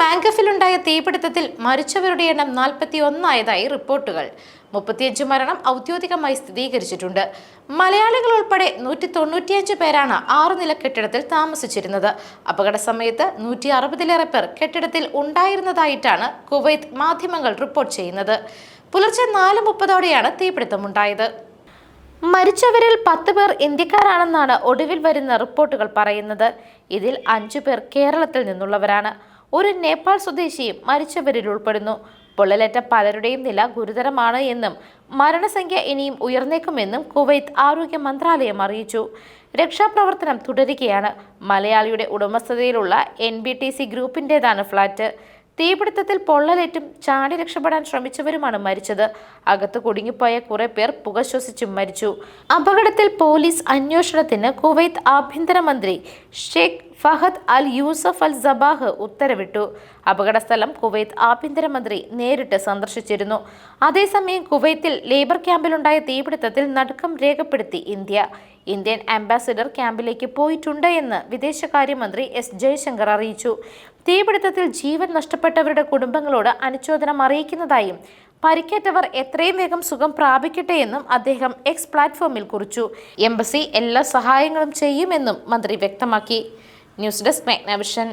മാങ്കഫിലുണ്ടായ തീപിടുത്തത്തിൽ മരിച്ചവരുടെ എണ്ണം നാൽപ്പത്തി ഒന്നായതായി റിപ്പോർട്ടുകൾ. മുപ്പത്തിയഞ്ച് മരണം ഔദ്യോഗികമായി സ്ഥിരീകരിച്ചിട്ടുണ്ട്. മലയാളികൾ ഉൾപ്പെടെ നൂറ്റി തൊണ്ണൂറ്റിയഞ്ച് പേരാണ് ആറു നില കെട്ടിടത്തിൽ താമസിച്ചിരുന്നത്. അപകട സമയത്ത് നൂറ്റി അറുപതിലേറെ പേർ കെട്ടിടത്തിൽ ഉണ്ടായിരുന്നതായിട്ടാണ് കുവൈത്ത് മാധ്യമങ്ങൾ റിപ്പോർട്ട് ചെയ്യുന്നത്. പുലർച്ചെ നാല് മുപ്പതോടെയാണ് തീപിടുത്തമുണ്ടായത്. മരിച്ചവരിൽ പത്ത് പേർ ഇന്ത്യക്കാരാണെന്നാണ് ഒടുവിൽ വരുന്ന റിപ്പോർട്ടുകൾ പറയുന്നത്. ഇതിൽ അഞ്ചു പേർ കേരളത്തിൽ നിന്നുള്ളവരാണ്. ഒരു നേപ്പാൾ സ്വദേശിയും മരിച്ചവരിൽ ഉൾപ്പെടുന്നു. പൊള്ളലേറ്റ പലരുടെയും നില ഗുരുതരമാണ് എന്നും മരണസംഖ്യ ഇനിയും ഉയർന്നേക്കുമെന്നും കുവൈത്ത് ആരോഗ്യ മന്ത്രാലയം അറിയിച്ചു. രക്ഷാപ്രവർത്തനം തുടരുകയാണ്. മലയാളിയുടെ ഉടമസ്ഥതയിലുള്ള എൻ ബി ടി സി ഗ്രൂപ്പിന്റെതാണ് ഫ്ളാറ്റ്. തീപിടുത്തത്തിൽ പൊള്ളലേറ്റും ചാടി രക്ഷപ്പെടാൻ ശ്രമിച്ചവരുമാണ് മരിച്ചത്. അകത്ത് കുടുങ്ങിപ്പോയ കുറെ പേർ പുക ശ്വസിച്ചും മരിച്ചു. അപകടത്തിൽ പോലീസ് അന്വേഷണത്തിന് കുവൈത്ത് ആഭ്യന്തരമന്ത്രി Sheikh Fahad Al Yousef Al Sabah ഉത്തരവിട്ടു. അപകടസ്ഥലം കുവൈത്ത് ആഭ്യന്തരമന്ത്രി നേരിട്ട് സന്ദർശിച്ചിരുന്നു. അതേസമയം കുവൈത്തിൽ ലേബർ ക്യാമ്പിലുണ്ടായ തീപിടുത്തത്തിൽ നടുക്കം രേഖപ്പെടുത്തി ഇന്ത്യ. ഇന്ത്യൻ അംബാസിഡർ ക്യാമ്പിലേക്ക് പോയിട്ടുണ്ട് എന്ന് വിദേശകാര്യമന്ത്രി എസ് ജയശങ്കർ അറിയിച്ചു. തീപിടുത്തത്തിൽ ജീവൻ നഷ്ടപ്പെട്ടവരുടെ കുടുംബങ്ങളോട് അനുശോചനം അറിയിക്കുന്നതായും പരിക്കേറ്റവർ എത്രയും വേഗം സുഖം പ്രാപിക്കട്ടെ എന്നും അദ്ദേഹം എക്സ് പ്ലാറ്റ്ഫോമിൽ കുറിച്ചു. എംബസി എല്ലാ സഹായങ്ങളും ചെയ്യുമെന്നും മന്ത്രി വ്യക്തമാക്കി. News desk മെഗ്നവിഷൻ